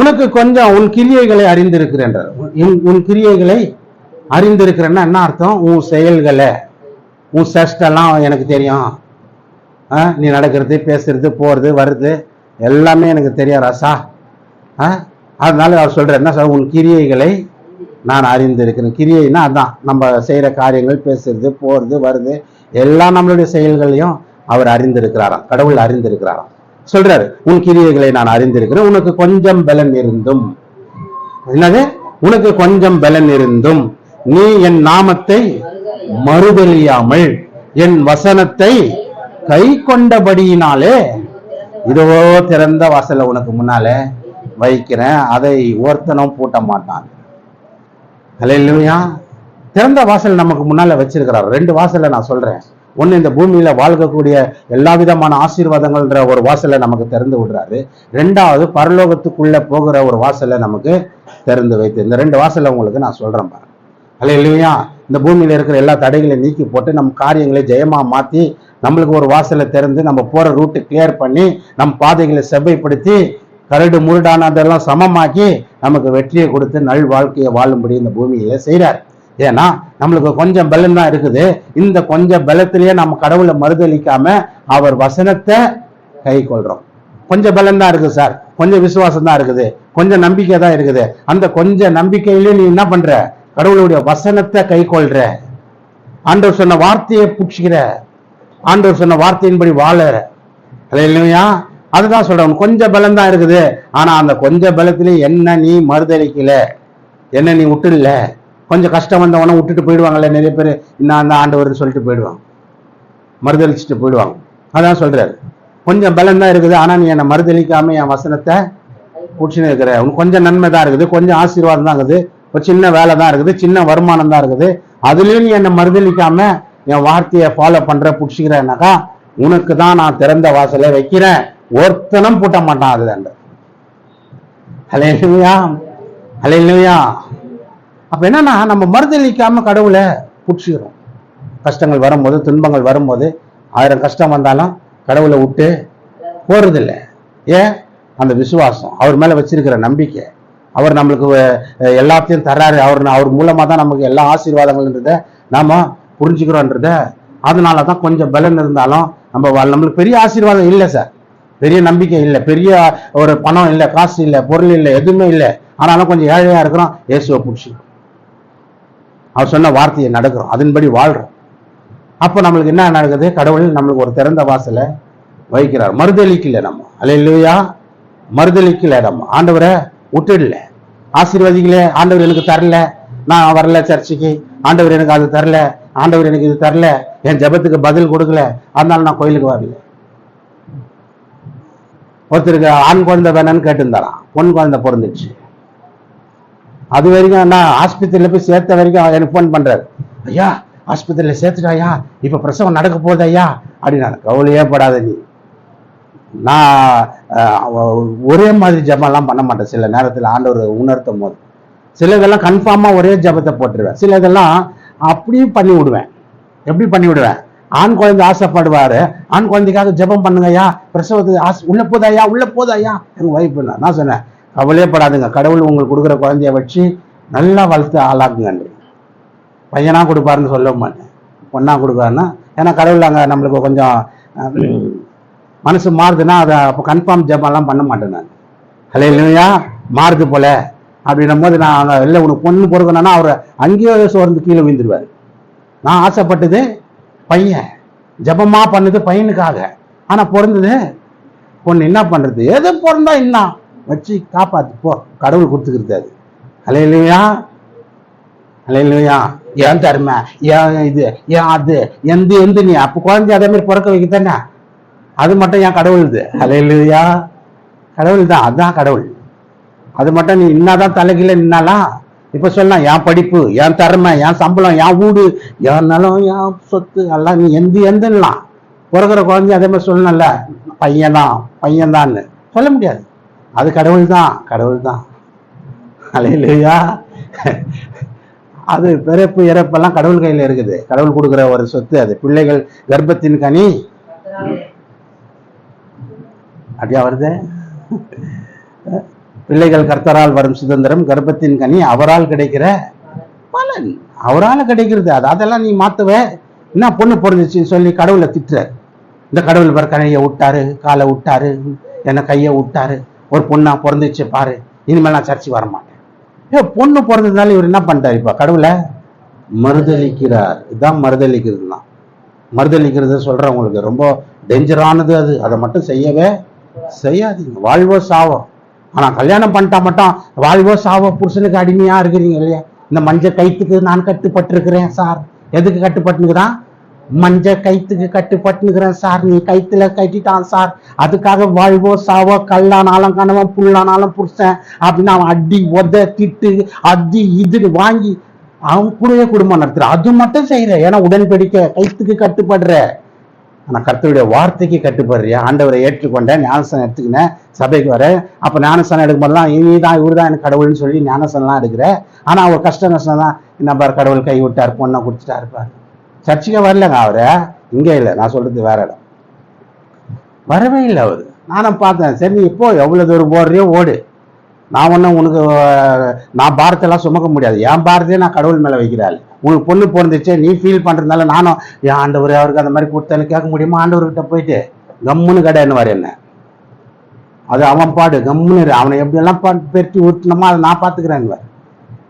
உனக்கு கொஞ்சம் உன் கிரியைகளை அறிந்திருக்கிறேன் உன்- உன் கிரியைகளை அறிந்திருக்கிறேன்னா என்ன அர்த்தம்? உன் செயல்களை உன் செஸ்டெல்லாம் எனக்கு தெரியும். ஆ, நீ நடக்கிறது பேசுறது போகிறது வருது எல்லாமே எனக்கு தெரியும் ரசா. ஆ, அதனால அவர் சொல்றார் என்ன சார் உன் கிரியைகளை நான் அறிந்திருக்கிறேன். கிரியைன்னா அதான் நம்ம செய்கிற காரியங்கள் பேசுறது போகிறது வருது எல்லா நம்மளுடைய செயல்களையும் அவர் அறிந்திருக்கிறாராம். கடவுள் அறிந்திருக்கிறாராம். சொல்றாரு உன் கிரியைகளை நான் அறிந்திருக்கிறேன் உனக்கு கொஞ்சம் பலன் இருந்தும். என்னது? உனக்கு கொஞ்சம் பலன் இருந்தும். நீ என் நாமத்தை மறுதலியாமல் என் வசனத்தை கை கொண்டபடியினாலே இதோ திறந்த வாசல உனக்கு முன்னாலே வைக்கிறேன் அதை ஒருத்தனும் பூட்ட மாட்டான். அல்லையா திறந்த வாசல் நமக்கு முன்னால வச்சிருக்கிறார். ரெண்டு வாசல நான் சொல்றேன். ஒன்று இந்த பூமியில வாழ்க்கக்கூடிய எல்லா விதமான ஆசீர்வாதங்கள்ன்ற ஒரு வாசலை நமக்கு திறந்து விடுறாரு. ரெண்டாவது பரலோகத்துக்குள்ள போகிற ஒரு வாசலை நமக்கு திறந்து வைத்து இந்த ரெண்டு வாசலை உங்களுக்கு நான் சொல்றேன் பாருங்க. அல்ல இல்லையா இந்த பூமியில இருக்கிற எல்லா தடைகளையும் நீக்கி போட்டு நம்ம காரியங்களை ஜெயமா மாத்தி நம்மளுக்கு ஒரு வாசலை திறந்து நம்ம போற ரூட்டு கிளியர் பண்ணி நம் பாதைகளை செவ்வைப்படுத்தி கரடு முருடானதெல்லாம் சமமாக்கி நமக்கு வெற்றியை கொடுத்து நல் வாழ்க்கையை வாழும்படி இந்த பூமியில செய்கிறார் ஏன்னா நம்மளுக்கு கொஞ்சம் பலம் தான் இருக்குது. இந்த கொஞ்சம் பலத்திலேயே நம்ம கடவுளை மறுதளிக்காம அவர் வசனத்தை கை கொள்றோம். கொஞ்சம் பலம் தான் இருக்குது சார். கொஞ்சம் விசுவாசம் தான் இருக்குது. கொஞ்சம் நம்பிக்கை தான் இருக்குது. அந்த கொஞ்சம் நம்பிக்கையிலே நீ என்ன பண்ற? கடவுளுடைய வசனத்தை கை கொள்ற. ஆண்டவர் சொன்ன வார்த்தையை புடிச்சுக்கிற ஆண்டவர் சொன்ன வார்த்தையின்படி வாழற இல்லையா அதுதான் சொல்றேன். கொஞ்சம் பலம் தான் இருக்குது. ஆனா அந்த கொஞ்ச பலத்திலே என்ன நீ மறுதளிக்கல என்ன நீ விட்டுல கொஞ்சம் கஷ்டம் வந்தவொடனே விட்டுட்டு போயிடுவாங்கல்ல நிறைய பேர் இன்னும் அந்த ஆண்டவர்னு சொல்லிட்டு போயிடுவாங்க. மறுதளிச்சுட்டு போயிடுவாங்க. அதான் சொல்றாரு. கொஞ்சம் பலம் தான் இருக்குது ஆனால் நீ என்னை மறுதளிக்காம என் வசனத்தை பிடிச்சின்னு இருக்கிற உனக்கு கொஞ்சம் நன்மை தான் இருக்குது கொஞ்சம் ஆசீர்வாதம் தான் இருக்குது ஒரு சின்ன வேலை தான் இருக்குது சின்ன வருமானம் தான் இருக்குது. அதுலேயும் நீ என்னை மறுதளிக்காம என் வார்த்தையை ஃபாலோ பண்ற பிடிச்சிக்கிறேன்னாக்கா உனக்கு தான் நான் திறந்த வாசலை வைக்கிறேன். ஒருத்தனும் பூட்ட மாட்டான் அதுதான் ஹலையா ஹலையா அப்போ என்னன்னா நம்ம மறுதளிக்காம கடவுளை பிடிச்சிக்கிறோம். கஷ்டங்கள் வரும்போது துன்பங்கள் வரும்போது ஆயிரம் கஷ்டம் வந்தாலும் கடவுளை விட்டு போறதில்லை. ஏன்? அந்த விசுவாசம். அவர் மேலே வச்சிருக்கிற நம்பிக்கை. அவர் நம்மளுக்கு எல்லாத்தையும் தர்றாரு. அவர் அவர் மூலமாக தான் நமக்கு எல்லா ஆசீர்வாதங்கள்ன்றத நாம் புரிஞ்சுக்கிறோன்றத அதனால தான் கொஞ்சம் பலன் இருந்தாலும் நம்ம நம்மளுக்கு பெரிய ஆசீர்வாதம் இல்லை சார். பெரிய நம்பிக்கை இல்லை. பெரிய ஒரு பணம் இல்லை காசு இல்லை பொருள் இல்லை எதுவுமே இல்லை. ஆனாலும் கொஞ்சம் ஏழையாக இருக்கிறோம். இயேசுவை பிடிச்சிக்கிறோம். அவர் சொன்ன வார்த்தையை நடக்கிறோம். அதன்படி வாழ்கிறோம் அப்போ நம்மளுக்கு என்ன நடக்குது? கடவுள் நம்மளுக்கு ஒரு திறந்த வாசலை வைக்கிறார். மறுதளிக்கல நம்ம. அல்ல இல்லையா மறுதளிக்கல நம்ம. ஆண்டவரை விட்டுடல. ஆசீர்வதிக்கல. ஆண்டவர் எனக்கு தரல. நான் வரல சர்ச்சுக்கு. ஆண்டவர் எனக்கு அது தரல. ஆண்டவர் எனக்கு இது தரல. என் ஜெபத்துக்கு பதில் கொடுக்கல. அதனால நான் கோயிலுக்கு வரல. ஒருத்தருக்கு ஆண் குழந்தை வேணும்னு கேட்டிருந்தாராம். பொன் குழந்தை பிறந்துச்சு. அது வரைக்கும் நான் ஆஸ்பத்திரியில் போய் சேர்த்த வரைக்கும் எனக்கு ஃபோன் பண்ணுறாரு ஐயா ஆஸ்பத்திரியில் சேர்த்துட்டாயா? இப்போ பிரசவம் நடக்க போகுது ஐயா அப்படின்னா கவலையே படாத நீ. நான் ஒரே மாதிரி ஜபம்லாம் பண்ண மாட்டேன். சில நேரத்தில் ஆண்டவர் உணர்த்தும் போது. சில இதெல்லாம் கன்ஃபார்மாக ஒரே ஜபத்தை போட்டுருவேன். சில இதெல்லாம் அப்படியும் பண்ணி விடுவேன். எப்படி பண்ணி விடுவேன்? ஆண் குழந்தை ஆசைப்படுவாரு. ஆண் குழந்தைக்காக ஜெபம் பண்ணுங்கய்யா பிரசவத்துக்கு ஆசை உள்ள போதாயா உள்ள போதாயா எங்க வைப்பு நான் சொன்னேன் கவலையே படாதுங்க. கடவுள் உங்களுக்கு கொடுக்குற குழந்தைய வச்சு நல்லா வளர்த்து ஆளாக்குங்க பையனாக கொடுப்பாருன்னு சொல்ல மாட்டேன். பொண்ணா கொடுப்பாருன்னா ஏன்னா கடவுள் அங்கே நம்மளுக்கு கொஞ்சம் மனசு மாறுதுன்னா அதை அப்போ கன்ஃபார்ம் ஜெபம்லாம் பண்ண மாட்டேன் நான். ஹலே இல்லையா மாறுது போல. அப்படின்னும் போது நான் அங்கே இல்லை உனக்கு பொண்ணு பொறுக்கணும்னா அவர் அங்கேயே சோர்ந்து கீழே விழுந்துருவார். நான் ஆசைப்பட்டது பையன். ஜெபமா பண்ணது பையனுக்காக. ஆனா பிறந்தது பொண்ணு என்ன பண்றது? எது பிறந்தா என்ன? வச்சு காப்பாத்து போ. கடவுள் கொடுத்துக்கிறது அது. அலையிலையா ஏன் தருமை? ஏன் இது? ஏன் அது? எந்த எந்த நீ? அப்போ குழந்தை அதே மாதிரி பிறக்க வைக்க தானே? அது மட்டும் ஏன் கடவுள் இது? அலையிலையா கடவுள் தான் அதுதான் கடவுள். அது மட்டும் நீ இன்னாதான் தலைகீழ நின்னாலாம் இப்ப சொல்லலாம் என் படிப்பு என் திறமை என் சம்பளம் என் வீடு என் நிலம் என் சொத்து எல்லாம் நீ எந்த எந்தலாம் பிறகுற குழந்தைய அதே மாதிரி சொல்லணும்ல? பையன்? தான் பையன் தான்னு சொல்ல முடியாது. அது கடவுள் தான் கடவுள் தான் அலையிலையா. அது பிறப்பு இறப்பெல்லாம் கடவுள் கையில இருக்குது. கடவுள் கொடுக்குற ஒரு சொத்து அது. பிள்ளைகள் கர்ப்பத்தின் கனி. அப்படியா வருது? பிள்ளைகள் கர்த்தரால் வரும் சுதந்திரம் கர்ப்பத்தின் கனி அவரால் கிடைக்கிற பலன். அவரால் கிடைக்கிறது. அது அதெல்லாம் நீ மாத்துவ. என்ன பொண்ணு பிறந்துச்சுன்னு சொல்லி கடவுளை திட்டுற. இந்த கடவுள் பாரு கனையை விட்டாரு காலை விட்டாரு என்ன கையை விட்டாரு. ஒரு பொண்ணா பிறந்துச்சு பாரு இனிமேல் நான் சர்ச்சைக்கு வர மாட்டேன். ஏ பொண்ணு பிறந்ததுனால இவர் என்ன பண்ணிட்டாரு இப்போ கடவுளை? மறுதளிக்கிறார் இதுதான் மறுதளிக்கிறது தான் மறுதளிக்கிறது சொல்கிறவங்களுக்கு ரொம்ப டேஞ்சரானது அது. அதை மட்டும் செய்யவே செய்யாதீங்க. வாழ்வோ சாவோ. ஆனால் கல்யாணம் பண்ணிட்டா மட்டும் வாழ்வோ சாவோ புருஷனுக்கு அடிமையாக இருக்கிறீங்க இல்லையா? இந்த மஞ்சள் கைத்துக்கு நான் கட்டுப்பட்டிருக்கிறேன் சார். எதுக்கு கட்டுப்பட்டுங்கிறான் மஞ்ச கைத்துக்கு கட்டுப்பட்டுனுக்கிறேன் சார். நீ கைத்துல கட்டிட்டான் சார். அதுக்காக வாழ்வோ சாவோ கல்லானாலும் கணவன் புல்லானாலும் புருஷன் அப்படின்னு அவன் அடி உத திட்டு அடி இது வாங்கி அவன் கூடவே குடும்பம் நடத்துற. அது மட்டும் செய்யற. ஏன்னா உடன்படிக்கை கைத்துக்கு கட்டுப்படுற. ஆனா கர்த்தருடைய வார்த்தைக்கு கட்டுப்படுறியா? ஆண்டவரை ஏற்றுக்கொண்டேன் ஞானசனம் எடுத்துக்கினேன் சபைக்கு வரேன் அப்ப ஞானசனம் எடுக்கும்போதெல்லாம் இனி தான் இவர் தான் எனக்கு கடவுள்னு சொல்லி ஞானசனம்லாம் எடுக்கிற. ஆனா அவர் கஷ்ட நஷ்டம் தான் என்ன பார் கடவுள் கை விட்டார் பொண்ணை கொடுத்துட்டா இருப்பார் சர்ச்சுக்கே வரலங்க அவரு. இங்கே இல்லை. நான் சொல்றது வேற இடம். வரவே இல்லை அவரு. நானும் பார்த்தேன். சரி நீ இப்போ எவ்வளோ தூரம் போடுறியோ ஓடு. நான் ஒன்றும் உனக்கு நான் பாரத்தெல்லாம் சுமக்க முடியாது. என் பாரத்தையே நான் கடவுள் மேலே வைக்கிறாள். உனக்கு பொண்ணு பிறந்துச்சு நீ ஃபீல் பண்ணுறதுனால நானும் என் ஆண்டவர் அவருக்கு அந்த மாதிரி கொடுத்தேன்னு கேட்க முடியுமா? ஆண்டவர்கிட்ட போயிட்டு கம்முன்னு கடைன்னு என்ன? அது அவன் பாடு. கம்முன்னு அவனை எப்படியெல்லாம் பா பெருட்டி ஊட்டணுமோ அதை நான் பார்த்துக்கிறேன்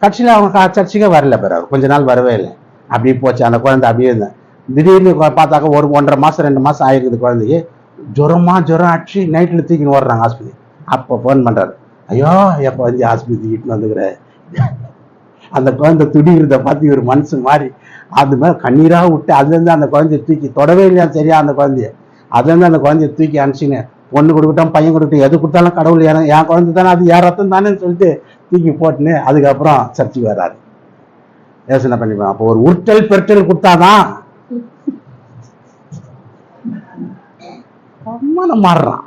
கட்சியில் அவன் கா- சர்ச்சுக்கே வரல பிறகு. கொஞ்ச நாள் வரவே இல்லை. அப்படியே போச்சு. அந்த குழந்தை அப்படியே இருந்தேன் திடீர்னு பார்த்தாக்க ஒரு ஒன்றரை மாதம் ரெண்டு மாதம் ஆயிருக்குது குழந்தைக்கு. ஜுரமா ஜுரம் அடிச்சு நைட்டில் தூக்கின்னு ஓடுறாங்க ஆஸ்பத்திரி. அப்போ ஃபோன் பண்ணுறாரு ஐயோ எப்போ வந்து ஆஸ்பத்திரி இட்டுன்னு வந்துக்கிற? அந்த குழந்தை துடிக்கிறத பார்த்து இவர் மனசு மாறி அது மாதிரி கண்ணீராக விட்டு அதுலேருந்து அந்த குழந்தைய தூக்கி தொடவே இல்லையா? சரியா? அந்த குழந்தைய. அதுலேருந்து அந்த குழந்தைய தூக்கி அனுப்பிச்சின்னு பொண்ணு கொடுக்கட்டும் பையன் கொடுக்கட்டும் எது கொடுத்தாலும் கடவுள் என் என் குழந்தை தானே அது என் ரத்தம் தானேன்னு சொல்லிட்டு தூக்கி போட்டுன்னு அதுக்கப்புறம் சர்ச்சைக்கு வராரு யோசனை பண்ணிப்பேன் அப்போ ஒரு உருட்டல் பெருட்டல் கொடுத்தாதான் அவமானம் மாறுறான்.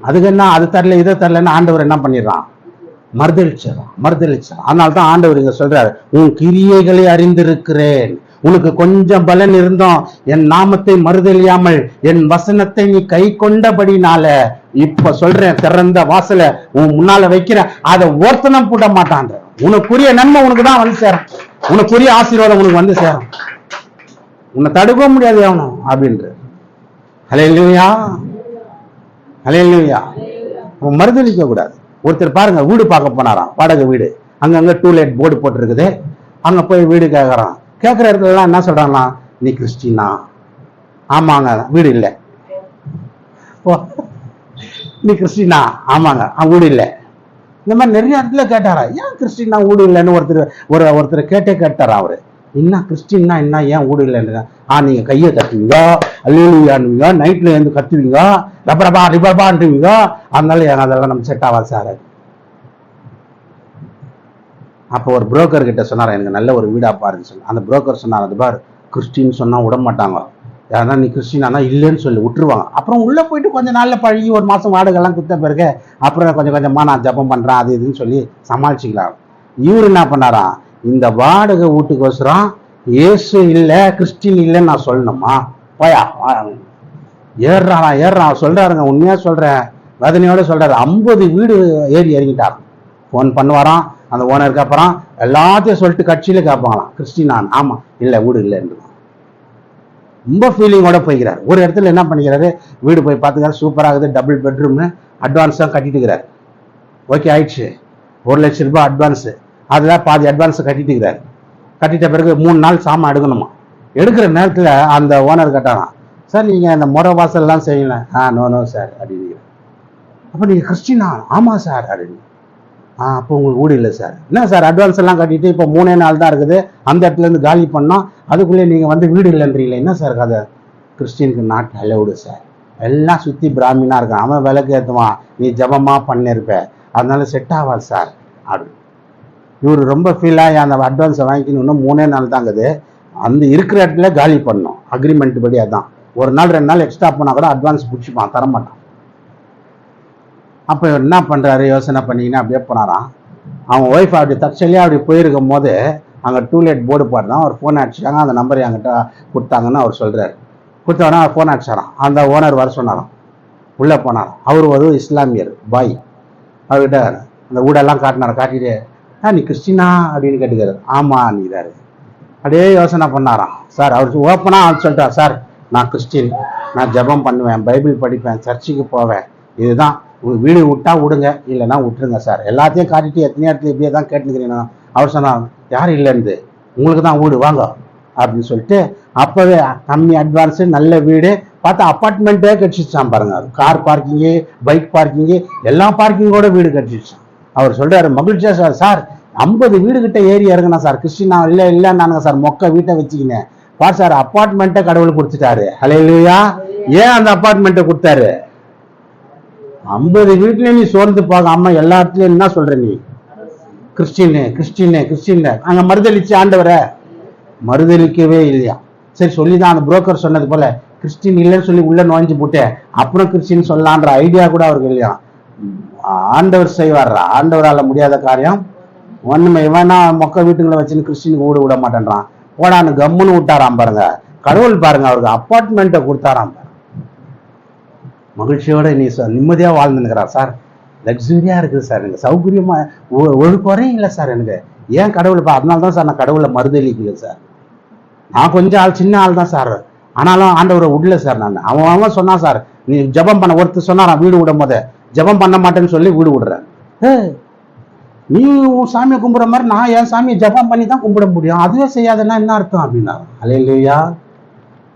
அதுக்கு என்ன அது தரல இதை தரலன்னு ஆண்டவர் என்ன பண்ணிடுறான்? மறுதளிச்சிடறான் மறுதளிச்சிடறான் அதனால தான் ஆண்டவர் இங்க சொல்றாரு உன் கிரியைகளை அறிந்திருக்கிறேன். உனக்கு கொஞ்சம் பலன் இருந்தோம். என் நாமத்தை மறுதலியாமல் என் வசனத்தை நீ கை கொண்டபடினால இப்ப சொல்றேன் திறந்த வாசல உன் முன்னால வைக்கிறேன் அதை ஒருத்தனம் போட மாட்டாங்க உனக்குரிய நன்மை உனக்கு தான் வந்து சேரும். உனக்குரிய ஆசீர்வாதம் உனக்கு வந்து சேரும். உன்னை தடுக்க முடியாது எவனும் அப்படின்ட்டு ஹalleluya. ஹalleluya. மறுதளிக்க கூடாது. ஒருத்தர் பாருங்க வீடு பார்க்க போனாராம். வாடகை வீடு. அங்கங்க டூலேட் போர்டு போட்டிருக்குது. அங்க போய் வீடு கேட்கறான் கேட்குற இடத்துலலாம் என்ன சொல்றாங்கன்னா நீ கிறிஸ்டினா? ஆமாங்க வீடு இல்லை. ஓ நீ கிறிஸ்டினா? ஆமாங்க ஆ, வீடு இல்லை. இந்த மாதிரி நிறைய இடத்துல கேட்டாரா ஏன் கிறிஸ்டின்னா வீடு இல்லைன்னு ஒருத்தர் ஒரு ஒருத்தர் கேட்டே கேட்டாரா அவரு? என்ன கிறிஸ்டின்னா என்ன ஏன் வீடு இல்லைன்னு ஆ நீங்க கையை கட்டுவீங்க அல்லூலியானுவீங்க நைட்ல இருந்து கத்துவீங்க ரப்பரபா ரிபரபான்ட்டுவீங்க அதனால எனக்கு அதெல்லாம் நம்ம செட் ஆகாது சார்? அப்போ ஒரு புரோக்கர் கிட்ட சொன்னார் எனக்கு நல்ல ஒரு வீடா பாருன்னு சொல்லி. அந்த புரோக்கர் சொன்னார் அது பார் கிறிஸ்டின் சொன்னால் விட மாட்டாங்க. ஏன்னா நீ கிறிஸ்டினா இல்லைன்னு சொல்லி. விட்டுருவாங்க. அப்புறம் உள்ளே போயிட்டு கொஞ்சம் நாளில் பழகி ஒரு மாதம் வாடகைலாம் குத்த பிறகு அப்புறம் கொஞ்சம் கொஞ்சமாக நான் ஜெபம் பண்ணுறேன் அது இதுன்னு சொல்லி சமாளிச்சிக்கலாம் இவர் என்ன பண்ணாராம் இந்த வாடகை வீட்டுக்கோசரம் இயேசு இல்லை கிறிஸ்டின் இல்லைன்னு நான் சொல்லணுமா? போயா ஏறுறானா ஏறுறான். சொல்கிறாருங்க உண்மையாக சொல்கிறேன் வேதனையோட சொல்கிறாரு ஐம்பது வீடு ஏறி இறங்கிட்டார். ஃபோன் பண்ணுவாராம். அந்த ஓனருக்கு அப்புறம் எல்லாத்தையும் சொல்லிட்டு கட்சியில் கேட்பாங்களாம். கிறிஸ்டினான் ஆமாம் இல்லை வீடு இல்லைன்னு ரொம்ப ஃபீலிங்கோட போய்க்கிறார். ஒரு இடத்துல என்ன பண்ணிக்கிறாரு? வீடு போய் பார்த்துக்கிறாரு. சூப்பராகுது டபுள் பெட்ரூம்னு அட்வான்ஸாக கட்டிட்டுக்கிறார். இருக்கிறார் ஓகே ஆயிடுச்சு. ஒரு லட்சம் ரூபாய் அட்வான்ஸு அதில் பாதி அட்வான்ஸை கட்டிட்டுக்கிறார். கட்டிட்ட பிறகு மூணு நாள் சாமான் எடுக்கணுமா? எடுக்கிற நேரத்தில் அந்த ஓனர் கேட்டாராம் சார் நீங்கள் அந்த முறை வாசல்லாம் செய்யல. ஆ நோ நோ சார் அப்படின்னு அப்போ நீங்கள் கிறிஸ்டினா? ஆமாம் சார் அப்படின்னு. ஆ அப்போ உங்களுக்கு வீடு இல்லை சார். என்ன சார் அட்வான்ஸ் எல்லாம் கட்டிட்டு இப்போ மூணே நாள் தான் இருக்குது. அந்த இடத்துல இருந்து காலி பண்ணோம் அதுக்குள்ளே நீங்கள் வந்து வீடு இல்லைன்றீங்களே என்ன சார் கதை? கிறிஸ்டினுக்கு நாட் அலவுடு சார். எல்லாம் சுற்றி பிராமினாக இருக்கான். அவன் விளக்கு ஏற்றுவான் நீ ஜபமாக பண்ணியிருப்ப அதனால செட் ஆகாது சார். அப்படி இவர் ரொம்ப ஃபீல் ஆகி அந்த அட்வான்ஸை வாங்கிக்கணும்னா இன்னும் மூணே நாள் தான் இருக்குது. அந்த இருக்கிற இடத்துல காலி பண்ணோம் அக்ரிமெண்ட் படி அதான். ஒரு நாள் ரெண்டு நாள் எக்ஸ்ட்ரா போனால் கூட அட்வான்ஸ் பிடிச்சிப்பான். தரமாட்டான். அப்போ என்ன பண்ணுறாரு யோசனை பண்ணிங்கன்னா அப்படியே போனாராம். அவன் ஒய்ஃப் அப்படி தற்செயலியாக அப்படி போயிருக்கும் போது அங்கே டூலேட் போர்டு போடுறான் அவர் ஃபோன் அடிச்சிட்டாங்க. அந்த நம்பர் என்கிட்ட கொடுத்தாங்கன்னு அவர் சொல்கிறார் கொடுத்தவொடனே அவர் ஃபோன் அடிச்சாராம். அந்த ஓனர் வர சொன்னாராம். உள்ளே போனாராம். அவர் ஒரு இஸ்லாமியர் பாய். அவர்கிட்ட அந்த ஊடெல்லாம் காட்டினார். காட்டிட்டு ஆ நீ கிறிஸ்டினா? அப்படின்னு கேட்டுக்காரு ஆமாம் நீதாரு அப்படியே யோசனை பண்ணாராம். சார் அவர் ஓப்பனாக சொல்லிட்டார். சார் நான் கிறிஸ்டின். நான் ஜெபம் பண்ணுவேன். பைபிள் படிப்பேன். சர்ச்சுக்கு போவேன். இதுதான் வீடு விட்டா விடுங்க இல்லைன்னா விட்டுருங்க சார். எல்லாத்தையும் காட்டிட்டு எத்தனை இடத்துல இப்படியே தான் கேட்டுக்கிறீங்கன்னா அவர் சொன்னார் யார் இல்லைன்னு உங்களுக்கு தான் வீடு வாங்க. அப்படின்னு சொல்லிட்டு அப்போவே கம்மி அட்வான்ஸு நல்ல வீடு. பார்த்தா அப்பார்ட்மெண்ட்டே கட்டிச்சான் பாருங்க. கார் பார்க்கிங்கு பைக் பார்க்கிங்கு எல்லா பார்க்கிங்கோட வீடு கிடச்சிச்சான் அவர் சொல்கிறாரு மகிழ்ச்சியா சார் சார் ஐம்பது வீடு கிட்ட ஏறி இறங்கினா சார் கிறிஸ்டினா இல்லை இல்லை நானுங்க சார் மொக்க வீட்டை வச்சுக்கினேன். பார் சார் அப்பார்ட்மெண்ட்டை கடவுள் கொடுத்துட்டாரு. ஹalleluya ஏன் அந்த அப்பார்ட்மெண்ட்டை கொடுத்தாரு? ஐம்பது வீட்டுல நீ சோர்ந்து போகாம எல்லா இடத்துலயும் என்ன சொல்ற நீ? கிறிஸ்டின்னு கிறிஸ்டின்னு கிறிஸ்டின்னு. அங்க மறுதளிச்சு ஆண்டவரை. மறுதளிக்கவே இல்லையா? சரி சொல்லிதான் அந்த புரோக்கர் சொன்னது போல கிறிஸ்டின் இல்லைன்னு சொல்லி உள்ள நுழைஞ்சு போட்டேன் அப்புறம் கிறிஸ்டின் சொல்லலான்ற ஐடியா கூட அவருக்கு இல்லையா? ஆண்டவர் செய்வார். ஆண்டவரால முடியாத காரியம். ஒண்ணுமே இவனா மொக்க வீட்டுங்களை வச்சுன்னு கிறிஸ்டினுக்கு ஊட விட மாட்டேன்றான். போடான்னு கம்முன்னு விட்டாராம் பாருங்க. கடவுள் பாருங்க அவருக்கு அப்பார்ட்மெண்ட்டை கொடுத்தாராம். பாருங்க. மகிழ்ச்சியோட நீ நிம்மதியாக நிம்மதியா சார் லக்ஸுரியாக இருக்குது சார். எனக்கு சௌகரியமாக ஒ- ஒரு குறையும் இல்லை சார் எனக்கு. ஏன் கடவுள் இப்போ அதனால தான் சார் நான் கடவுளை மறுதளிக்கல சார். நான் கொஞ்சம் ஆள் சின்ன ஆள் தான் சார். ஆனாலும் ஆண்டவரை விடல சார் நான். அவன் அவன் சொன்னான் சார் நீ ஜெபம் பண்ண ஒருத்தர் சொன்னாரான் வீடு விடும் போது ஜெபம் பண்ண மாட்டேன்னு சொல்லி வீடு விடுறேன். ஏய், நீ உன் சாமியை கும்பிட்ற மாதிரி நான் என் சாமியை ஜெபம் பண்ணி தான் கும்பிட முடியும். அதுவே செய்யாதுன்னா என்ன அர்த்தம் அப்படின்னா? அலையிலையா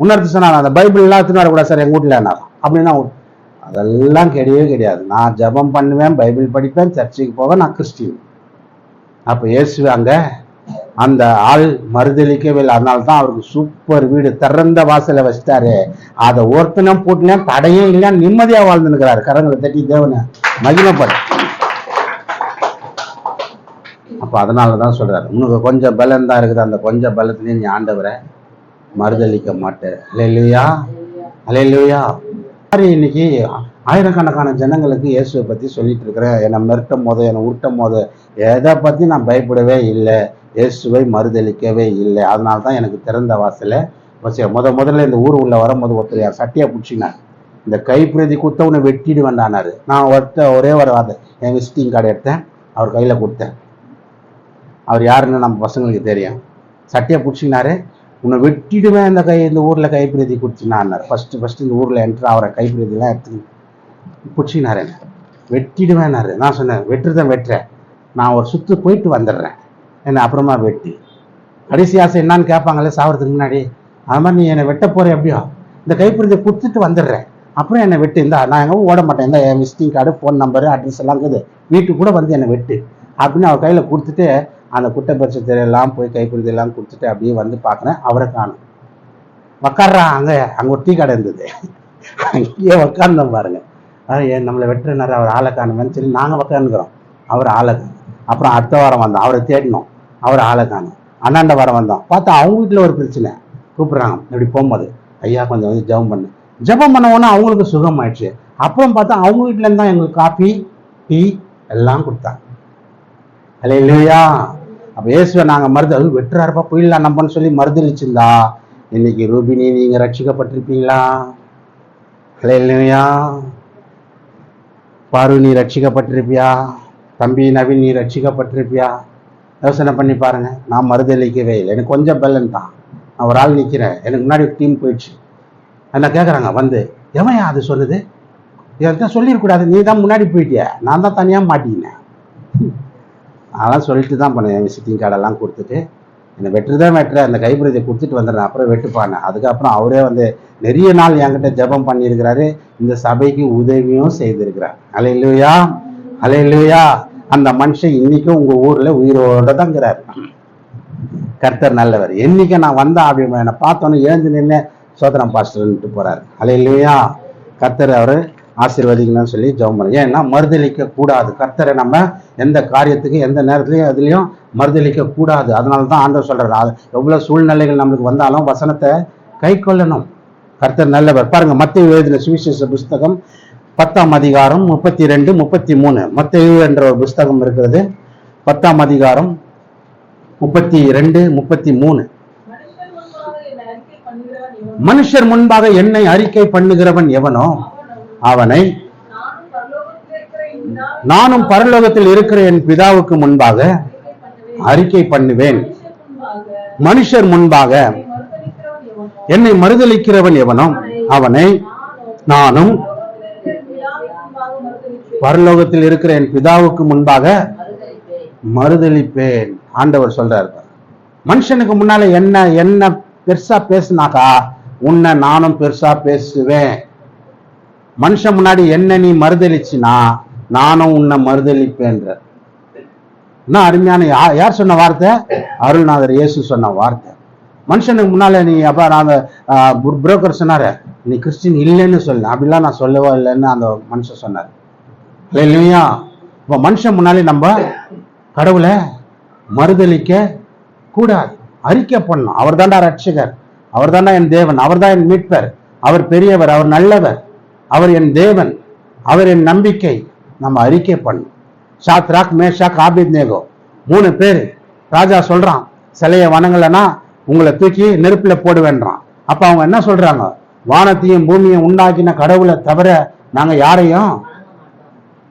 இன்னொருத்தர் சொன்னார் அந்த பைபிள் எல்லாம் எடுத்துன்னு வரக்கூடாது சார் எங்கள் வீட்டில் என்ன அப்படின்னா அதெல்லாம் கிடையவே கிடையாது. நான் ஜெபம் பண்ணுவேன் பைபிள் படிப்பேன் சர்ச்சுக்கு போவேன் நான் கிறிஸ்டின் அப்போ இயேசுவாங்க அந்த ஆள் மறுதளிக்கவில்லை அதனால தான் அவருக்கு சூப்பர் வீடு திறந்த வாசல வச்சிட்டாரு. அதை ஒருத்தனம் போட்டுனா தடையே இல்லை நிம்மதியா வாழ்ந்துருக்கிறாரு கரங்களை தட்டி தேவனை மகிமைப்படு அப்ப அதனால தான் சொல்றாரு. உனக்கு கொஞ்சம் பலம் தான் இருக்குது. அந்த கொஞ்சம் பலத்திலேயே நீ ஆண்டவரை மறுதளிக்க மாட்டேன் அலையிலுயா அலையிலுயா மாதிரி இன்னைக்கு ஆயிரக்கணக்கான ஜனங்களுக்கு இயேசுவை பத்தி சொல்லிட்டு இருக்கிறேன் என்னை மிரட்டும் போது என்னை உருட்டும் போது எதை பத்தி நான் பயப்படவே இல்லை இயேசுவை மறுதளிக்கவே இல்லை. அதனால தான் எனக்கு திறந்த வாசல வச்சு முத முதல்ல இந்த ஊர் உள்ள வரும்போது ஒருத்தர் என் சட்டையை பிடிச்சினார் இந்த கைப்பிரதி குத்த உன்னை வெட்டிடு வேண்டானாரு நான் ஒருத்த ஒரே ஒரு வார்த்தை என் விசிட்டிங் கார்டு எடுத்தேன் அவர் கையில கொடுத்தேன். அவர் யாருன்னு நம்ம பசங்களுக்கு தெரியும். சட்டையை பிடிச்சினாரு உன்னை வெட்டிடுவேன் இந்த கை இந்த ஊரில் கைப்பிரதி குடிச்சினார் ஃபஸ்ட்டு ஃபஸ்ட்டு இந்த ஊரில் என்ட்ரு அவரை கைப்பிரதிலாம் எடுத்து பிடிச்சினார் என்ன? வெட்டிடுவேன்னாரு நான் சொன்னேன் வெட்டுறதை வெட்டுறேன் நான் ஒரு சுற்று போயிட்டு வந்துடுறேன். என்ன அப்புறமா வெட்டி. கடைசி ஆசை என்னான்னு கேட்பாங்களே சாவறதுக்கு முன்னாடி. அது மாதிரி நீ என்னை வெட்ட போகிற எப்படியோ? இந்த கைப்பிரதியை கொடுத்துட்டு வந்துடுறேன். அப்புறம் என்னை வெட்டு. இந்தா நான் எங்கே ஓட மாட்டேன். இந்த என் visiting card phone number address எல்லாம் இருக்குது. வீட்டுக்கு கூட வந்து என்னை வெட்டு. அப்படின்னு அவர் கையில் கொடுத்துட்டு அந்த குட்டை எல்லாம் போய் கைப்பிரதி எல்லாம் கொடுத்துட்டு அப்படியே வந்து பார்க்குறேன். அவரை காணும். உக்காடுறா அங்கே அங்கே ஒரு டீ கடை இருந்தது. அங்கேயே உக்காந்தோம் பாருங்க. ஏன் நம்மளை வெட்டுறனார் அவர் ஆளை காணுமேன்னு சொல்லி நாங்கள் உக்காந்துக்கிறோம். அவர் ஆளை காணும். அப்புறம் அடுத்த வாரம் வந்தோம். அவரை தேடினோம். அவர் ஆளை காணும். அண்ணாண்ட வாரம் வந்தோம். பார்த்தா அவங்க வீட்டில் ஒரு பிரச்சனை. கூப்பிட்றாங்க. இப்படி போகும்போது ஐயா கொஞ்சம் வந்து ஜெபம் பண்ணு. ஜெபம் பண்ண உடனே அவங்களுக்கு சுகம் ஆயிடுச்சு அப்புறம் பார்த்தா அவங்க வீட்டிலேருந்து தான் எங்களுக்கு காஃபி டீ எல்லாம் கொடுத்தாங்க. அல்ல இல்லையா அப்ப இயேசுவை நாங்க மருது அது வெட்டுறாருப்பா போயிடலாம் நம்பன்னு சொல்லி மறுதளிச்சிருந்தா இன்னைக்கு ரூபினி நீங்க ரட்சிக்கப்பட்டிருப்பீங்களா? இல்லையா பாரு நீ ரட்சிக்கப்பட்டிருப்பியா? தம்பி நவீன் நீ ரட்சிக்கப்பட்டிருப்பியா? யோசனை பண்ணி பாருங்க. நான் மறுதளிக்கவே இல்லை. எனக்கு கொஞ்சம் பலன் தான். நான் ஒரு ஆள் நிற்கிறேன் எனக்கு முன்னாடி டீம் போயிடுச்சு. என்ன கேட்குறாங்க வந்து எவன் அது சொல்லுது? இதான் சொல்லிடக்கூடாது நீ தான் முன்னாடி போயிட்டிய? நான் தான் தனியாக மாட்டிக்கினேன். அதெல்லாம் சொல்லிட்டு தான் பண்ணேன் விசிட்டிங் கார்டெல்லாம் கொடுத்துட்டு. என்னை வெட்டுறதான் வெட்டுற அந்த கைப்பிரதியை கொடுத்துட்டு வந்துடுறேன். அப்புறம் வெட்டுப்பானே அதுக்கப்புறம் அவரே வந்து நிறைய நாள் என்கிட்ட ஜெபம் பண்ணியிருக்கிறாரு. இந்த சபைக்கு உதவியும் செய்திருக்கிறார். அலை இல்லையா அலை இல்லையா அந்த மனுஷன் இன்னைக்கும் உங்கள் ஊரில் உயிரோட தாங்கிறார். கர்த்தர் நல்லவர். என்னைக்கு நான் வந்தேன் அப்படின்னு என்னை பார்த்தோன்னே எழுந்து நின்று சோதனம் பாஸ்டர்ன்ட்டு போகிறார் அலை இல்லையா கர்த்தர் அவர் ஆசீர்வதிக்கணும்னு சொல்லி ஜெபம் பண்ண. ஏன்னா மறுதளிக்க கூடாது கர்த்தரை நம்ம எந்த காரியத்துக்கு எந்த நேரத்துலையும் அதுலேயும் மறுதளிக்க கூடாது அதனால தான் ஆண்டவர் சொல்கிறார் அது எவ்வளோ சூழ்நிலைகள் நம்மளுக்கு வந்தாலும் வசனத்தை கை கொள்ளணும். கர்த்தர் நல்லவர். பாருங்க மத்திய எழுதின சுவிசேஷ புஸ்தகம் பத்தாம் அதிகாரம் முப்பத்தி ரெண்டு முப்பத்தி மூணு மத்திய என்ற ஒரு புஸ்தகம் இருக்கிறது. பத்தாம் அதிகாரம் முப்பத்தி ரெண்டு முப்பத்தி மூணு மனுஷர் முன்பாக என்னை அறிக்கை பண்ணுகிறவன் எவனோ? அவனை நானும் பரலோகத்தில் இருக்கிற என் பிதாவுக்கு முன்பாக அறிக்கை பண்ணுவேன். மனுஷர் முன்பாக என்னை மறுதளிக்கிறவன் எவனோ அவனை நானும் பரலோகத்தில் இருக்கிற என் பிதாவுக்கு முன்பாக மறுதளிப்பேன் ஆண்டவர் சொல்றாரு. மனுஷனுக்கு முன்னால என்ன என்ன பெருசா பேசுனாக்கா உன்னை நானும் பெருசா பேசுவேன். மனுஷன் முன்னாடி என்ன நீ மறுதலிச்சினா நானும் உன்னை மறுதளிப்பேன்ற. என்ன அருமையான யார் சொன்ன வார்த்தை? அருள்நாதர் இயேசு சொன்ன வார்த்தை. மனுஷனுக்கு முன்னால நீ அப்ப நான் புரோக்கர் சொன்னாரு நீ கிறிஸ்டின் இல்லைன்னு சொல்ல. அப்படிலாம் நான் சொல்லவா இல்லைன்னு அந்த மனுஷன் சொன்னார். இல்லையா இப்போ மனுஷன் முன்னாலே நம்ம கடவுளை மறுதளிக்க கூடாது. அறிக்கை பண்ணணும் அவர் தாண்டா ரட்சகர். அவர் தாண்டா என் தேவன். அவர் தான் என் மீட்பர். அவர் பெரியவர். அவர் நல்லவர். அவர் என் தேவன் அவர் என் நம்பிக்கை. நம்ம அறிக்கை பண்ணும் ஷாத்ராக் மேஷாக் ஆபித் நேகோ. மூணு பேர். ராஜா சொல்றான் சிலையை வணங்கலைன்னா உங்களை தூக்கி நெருப்புல போடுவேன்றான். அப்ப அவங்க என்ன சொல்றாங்க? வானத்தையும் பூமியையும் உண்டாக்கின கடவுளை தவிர நாங்க யாரையும்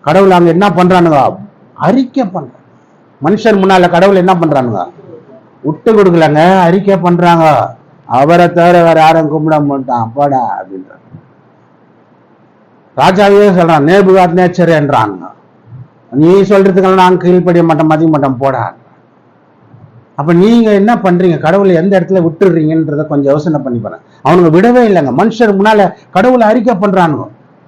கடவுள் அவங்க என்ன பண்றானுங்க? அறிக்கை பண்ற. மனுஷன் முன்னால கடவுள் என்ன பண்றானுங்க? விட்டு கொடுக்கலங்க அறிக்கை பண்றாங்க. அவரை தவிர வேற யாரும் கும்பிட மாட்டான். அப்பாடா அப்படின்ற ராஜாவே சொல்றான் நேபுகாத் நேச்சர் என்றாங்க நீ சொல்றதுக்கெல்லாம் நாங்கள் கீழ்ப்படிய மாட்டோம் மதிய மாட்டோம் போடா அப்ப நீங்க என்ன பண்றீங்க? கடவுளை எந்த இடத்துல விட்டுடுறீங்கன்றத கொஞ்சம் யோசனை பண்ணி பாருங்க. அவனுங்க விடவே இல்லைங்க. மனுஷர் முன்னால கடவுளை அறிக்கை பண்றானுங்க.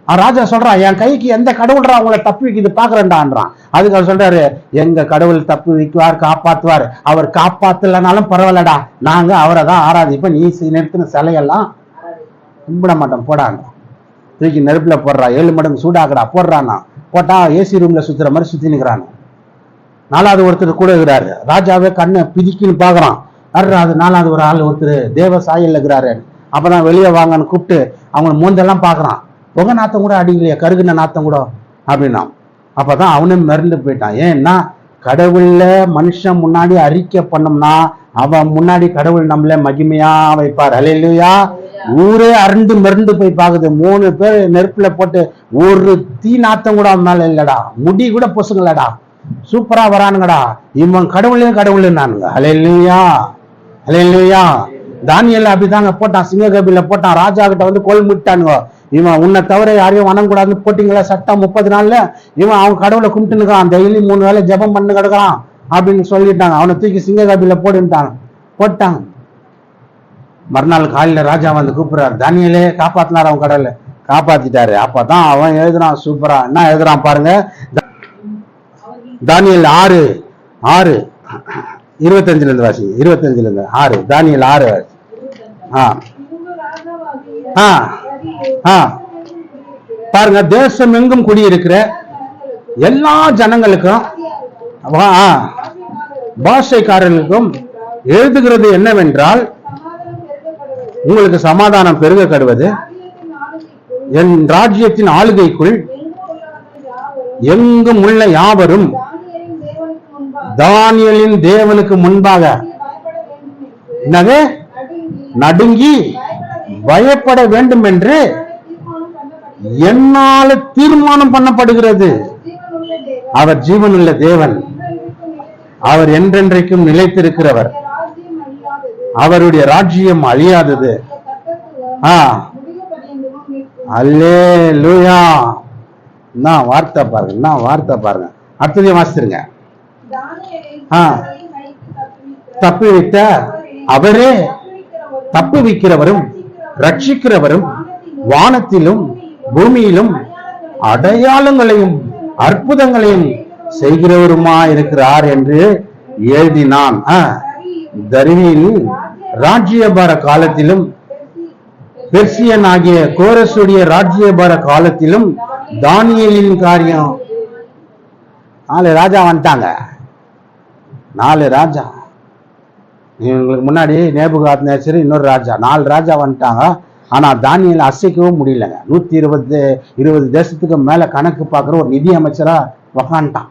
அவன் ராஜா சொல்றான் என் கைக்கு எந்த கடவுள்ரா அவங்கள தப்பு வைக்கிது பாக்குறேன்டான்றான். அதுக்கு அவர் சொல்றாரு எங்க கடவுள் தப்பு வைக்குவார் காப்பாத்துவார். அவர் காப்பாத்தலனாலும் பரவாயில்லடா. நாங்க அவரை தான் ஆராதிப்போம். நீ நிறுத்தின சிலையெல்லாம் கும்பிட மாட்டோம் போடாங்க தூக்கி நெருப்புல போடுறா ஏழு மடங்கு சூடாக்குறா போடுறானா. போட்டா ஏசி ரூம்ல சுத்துற மாதிரி சுத்தி நிக்கிறானு. நாலாவது ஒருத்தர் கூட இருக்கிறாரு. ராஜாவே கண்ணை பிதிக்கின்னு பாக்குறான் அர்ற அது? நாலாவது ஒரு ஆள் ஒருத்தர் தேவ சாயல் இருக்கிறாரு. அப்பதான் வெளியே வாங்கன்னு கூப்பிட்டு அவங்களை மூந்தெல்லாம் பாக்குறான் புகை நாத்தம் கூட அடிக்கலையே கருகுன நாத்தம் கூட அப்படின்னா அப்பதான் அவனும் மிரண்டு போயிட்டான். ஏன்னா கடவுள்ல மனுஷன் முன்னாடி அறிக்கை பண்ணோம்னா அவன் முன்னாடி கடவுள் நம்மள மகிமையா வைப்பார். அலையிலுயா ஊரே அருண்டு மிரண்டு போய் பாக்குது. மூணு பேர் நெருப்புல போட்டு ஒரு தீ நாத்தம் கூட மேல இல்லடா. முடி கூட பொசுங்களடா சூப்பரா வரானுங்கடா. இவன் கடவுளே கடவுள் நானுங்க அலையிலுயா இல்லையா தானியல் அப்படிதாங்க போட்டான். சிங்ககபில போட்டான். ராஜா கிட்ட வந்து கோல் முட்டானுங்க இவன் உன்னை தவிர யாரையும் வணங்கக்கூடாதுன்னு போட்டிங்களா சட்டம் முப்பது நாள்ல? இவன் அவன் கடவுளை கும்பிட்டுனுக்கான் டெய்லி மூணு வேலை ஜெபம் பண்ணு கிடக்குறான் அப்படின்னு சொல்லிட்டாங்க. அவனை தூக்கி சிங்ககபில போடுன்ட்டாங்க போட்டாங்க மறுநாள் காலையில் ராஜா வந்து கூப்பிடுறாரு தானியலே காப்பாத்தினார் அவன் கடலை காப்பாத்திட்டாரு. அப்பதான் அவன் எழுதுறான் சூப்பரா. என்ன எழுதுறான் பாருங்க. தானியல் ஆறு ஆறு. இருபத்தஞ்சுல இருந்து வாசி இருபத்தஞ்சுல இருந்து ஆறு தானியல் ஆறு வாசி. ஆ. ஆ. ஆ. பாருங்க தேசம் எங்கும் குடியிருக்கிற எல்லா ஜனங்களுக்கும் பாஷைக்காரர்களுக்கும் எழுதுகிறது என்னவென்றால் உங்களுக்கு சமாதானம் பெருக கடுவது என் ராஜ்யத்தின் ஆளுகைக்குள் எங்கும் உள்ள யாவரும் தானியலின் தேவனுக்கு முன்பாக என்னது? நடுங்கி பயப்பட வேண்டும் என்று என்னால தீர்மானம் பண்ணப்படுகிறது. அவர் ஜீவனுள்ள தேவன். அவர் என்றென்றைக்கும் நிலைத்திருக்கிறவர். அவருடைய ராஜ்யம் அழியாதது. ஆ. அல்லே லூயா என்ன வார்த்தை பாருங்க என்ன வார்த்தை பாருங்க. அடுத்ததையும் வாசித்துருங்க ஆ. தப்பி வைத்த அவரே தப்பு வைக்கிறவரும் ரட்சிக்கிறவரும் வானத்திலும் பூமியிலும் அடையாளங்களையும் அற்புதங்களையும் செய்கிறவருமா இருக்கிறார் என்று எழுதினான். ஆஹ் தருவியில் ராஜ்யபார காலத்திலும் பெர்சியன் ஆகிய கோரசுடைய ராஜ்யபார காலத்திலும் தானியலின் காரியம். நாலு ராஜா வந்துட்டாங்க. நாலு ராஜா. இவங்களுக்கு முன்னாடி நேபுகாத் நேச்சர் இன்னொரு ராஜா. நாலு ராஜா வந்துட்டாங்க. ஆனா தானியல் அசைக்கவும் முடியலங்க. நூத்தி இருபது இருபது தேசத்துக்கு மேல கணக்கு பார்க்குற ஒரு நிதி அமைச்சரா உக்காண்டான்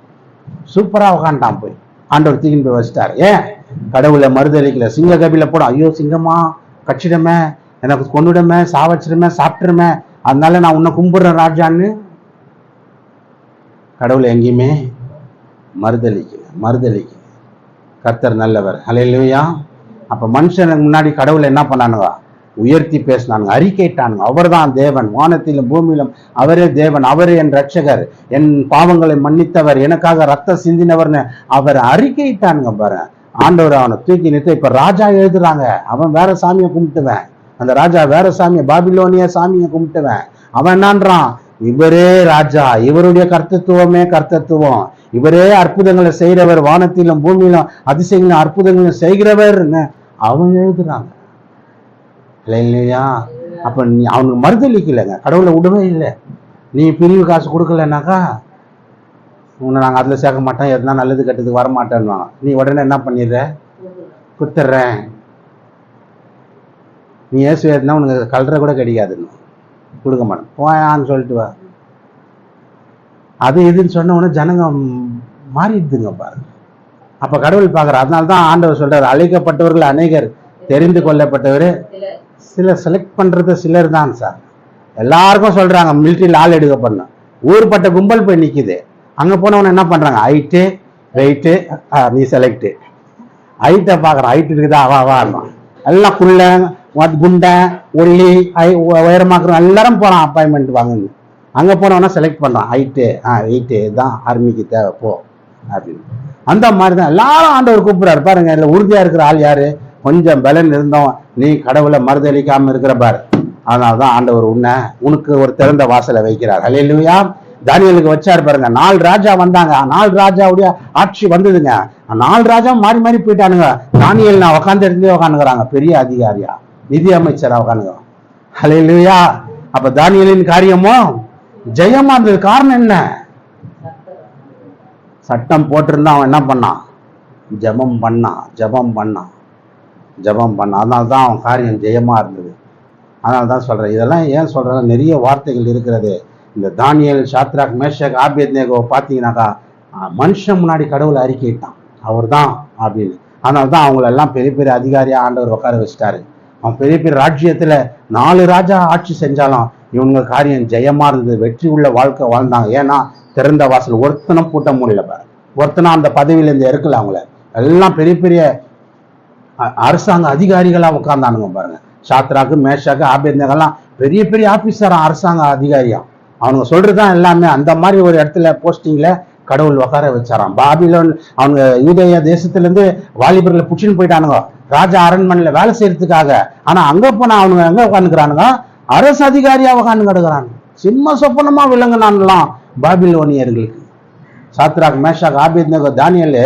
சூப்பரா உக்காண்டான் போய். ஆண்டவர் தூக்கின்னு போய் வச்சிட்டாரு. ஏன்? கடவுளை மறுதளிக்கல. சிங்க கபில போட ஐயோ சிங்கமா கச்சிடமே எனக்கு கொண்டுடமே சாவச்சிடுமே சாப்பிட்டுருமே அதனால நான் உன்னை கும்பிடுறேன் ராஜான்னு. கடவுளை எங்கேயுமே மறுதளிக்கல மறுதளிக்கல. கர்த்தர் நல்லவர். அலையிலையா அப்ப மனுஷனுக்கு முன்னாடி கடவுளை என்ன பண்ணானுங்க உயர்த்தி பேசினானுங்க அறிக்கைட்டானுங்க அவர்தான் தேவன். வானத்திலும் பூமியிலும் அவரே தேவன் அவரே என் ரட்சகர் என் பாவங்களை மன்னித்தவர் எனக்காக ரத்த சிந்தினவர்னு அவர் அறிக்கையிட்டானுங்க பாரு. ஆண்டவர் அவனை தூக்கி நிறுத்த இப்ப ராஜா எழுதுறாங்க. அவன் வேற சாமியை கும்பிட்டுவேன். அந்த ராஜா வேற சாமியை பாபிலோனிய சாமியை கும்பிட்டுவேன். அவன் என்னான்றான்? இவரே ராஜா. இவருடைய கர்த்தத்துவமே கர்த்தத்துவம். இவரே அற்புதங்களை செய்கிறவர் வானத்திலும் பூமியிலும் அதிசயங்களும் அற்புதங்களும் செய்கிறவர் அவன் எழுதுறாங்க இல்லையா அப்ப நீ அவனுக்கு மறுதளிக்கலைங்க கடவுளை விடவே இல்லை. நீ பிரிவு காசு கொடுக்கலனாக்கா உன்னை நாங்கள் அதில் சேர்க்க மாட்டோம். எதுனா நல்லது கெட்டதுக்கு வர மாட்டேன்னு நீ உடனே என்ன பண்ணிடுற? கொடுத்துட்றேன் நீ ஏசு ஏற்றினா உனக்கு கல்ற கூட கிடைக்காதுன்னு கொடுக்க மாட்டேன். போயான்னு சொல்லிட்டு வா. அது இதுன்னு சொன்ன உடனே ஜனங்க மாறிடுதுங்க பாருங்க அப்போ கடவுள் பார்க்குற அதனால தான் ஆண்டவர் சொல்கிறார் அழைக்கப்பட்டவர்கள் அநேகர் தெரிந்து கொள்ளப்பட்டவர் சில செலக்ட் பண்ணுறது சிலர் தான் சார். எல்லாருக்கும் சொல்கிறாங்க மிலிட்ரியில் ஆள் எடுக்க பண்ண ஊர்பட்ட கும்பல் போய் நிற்கிது அங்கே போனவன என்ன பண்ணுறாங்க ஹைட்டு வெயிட்டு நீ செலக்டு ஹைட்டை பார்க்குறான் ஹைட் இருக்குதா? வா வா எல்லாம் குள்ள குண்டை ஒல்லி ஐ உயரமாக்குறோம் எல்லாரும் போகிறான் அப்பாயின்மெண்ட் வாங்குங்க அங்கே போனவனா செலக்ட் பண்ணுறான் ஹைட்டு ஆ வெயிட்டு தான் ஆர்மிக்கு தேவை. போ அப்படின்னு. அந்த மாதிரி தான் எல்லாரும் ஆண்டவர் கூப்பிடுறாரு. பாருங்க இதில் உறுதியாக இருக்கிற ஆள் யார்? கொஞ்சம் பலன் இருந்தோம். நீ கடவுளை மறுதளிக்காம இருக்கிற பாரு. அதனால தான் ஆண்டவர் உன்னை உனக்கு ஒரு திறந்த வாசலை வைக்கிறார். அல்லையா தானியலுக்கு வச்சாரு பாருங்க. நாலு ராஜா வந்தாங்க. நாலு ராஜாவுடைய ஆட்சி வந்ததுங்க. நாலு ராஜா மாறி மாறி போயிட்டானுங்க. தானியல் நான் உட்காந்து இடத்துல உட்காந்துக்கிறாங்க பெரிய அதிகாரியா. நிதி அமைச்சரா உட்காந்துங்க இல்லையா அப்ப தானியலின் காரியமோ? ஜெயமா இருந்தது. காரணம் என்ன? சட்டம் போட்டிருந்தா அவன் என்ன பண்ணான்? ஜெபம் பண்ணான். ஜெபம் பண்ணான். ஜெபம் பண்ணான். அதனால தான் அவன் காரியம் ஜெயமா இருந்தது. அதனால தான் சொல்றேன். இதெல்லாம் ஏன் சொல்றேன் நிறைய வார்த்தைகள் இருக்கிறது. இந்த தானியல் சாத்ராக் மேஷக் ஆபியத்னேகோ பார்த்தீங்கன்னாக்கா மனுஷன் முன்னாடி கடவுளை அறிக்கையிட்டான். அவர் தான் அப்படின்னு. அதனால தான் அவங்களெல்லாம் பெரிய பெரிய அதிகாரியாக ஆண்டவர் உட்கார வச்சிட்டாரு. அவன் பெரிய பெரிய ராஜ்யத்தில் நாலு ராஜா ஆட்சி செஞ்சாலும் இவங்க காரியம் ஜெயமா இருந்தது. வெற்றி உள்ள வாழ்க்கை வாழ்ந்தாங்க. ஏன்னா திறந்த வாசல் ஒருத்தனும் பூட்ட முடியல பாரு. ஒருத்தனும் அந்த பதவியிலேருந்து இருக்கல அவங்கள. எல்லாம் பெரிய பெரிய அ- அரசாங்க அதிகாரிகளாக உட்காந்தானுங்க பாருங்க. சாத்ராக்கு மேஷாக்கு ஆபேத்னகெல்லாம் பெரிய பெரிய ஆஃபீஸராக அரசாங்க அதிகாரியாக அவனுங்க சொல்றதுதான் எல்லாமே. அந்த மாதிரி ஒரு இடத்துல போஸ்டிங்ல கடவுள் உட்கார வச்சாராம். பாபிலோன் அவங்க யூதய தேசத்துல இருந்து வாலிபர்களை புடிச்சுன்னு போயிட்டானுங்க. ராஜா அரண்மனையில வேலை செய்யறதுக்காக. ஆனா அங்க போனா அவனுங்க எங்க உட்காந்துக்கிறானுங்க அரசு அதிகாரியா உட்காந்து கிடக்குறாங்க. சிம்ம சொப்பனமா விளங்குனான்லாம் பாபிலோனியர்களுக்கு. சாத்ராக் மேஷாக் ஆபித்னகோ தானியல்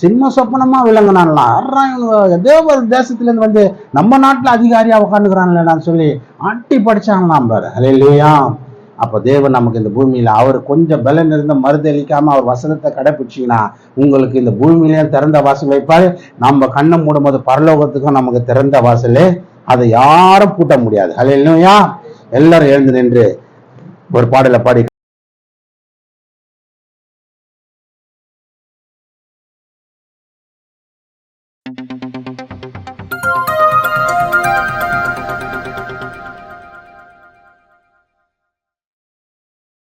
சிம்ம சொப்பனமா விளங்குனான்லாம். அறா இவனுங்க. ஏதோ ஒரு தேசத்துல இருந்து வந்து நம்ம நாட்டுல அதிகாரியா உட்காந்துக்கிறான்லடான்னு சொல்லி ஆட்டி படிச்சாங்களாம் பாரு. இல்லையா அப்ப தேவன் நமக்கு இந்த பூமியில அவர் கொஞ்சம் பலன் இருந்த மறுதளிக்காமல் அவர் வசனத்தை கடைபிடிச்சீங்கன்னா உங்களுக்கு இந்த பூமியிலே திறந்த வாசல் வைப்பாரு. நம்ம கண்ணை மூடும்போது பரலோகத்துக்கும் நமக்கு திறந்த வாசல் அதை யாரும் பூட்ட முடியாது. அல்லையா எல்லாரும் எழுந்து நின்று ஒரு பாடலை பாடி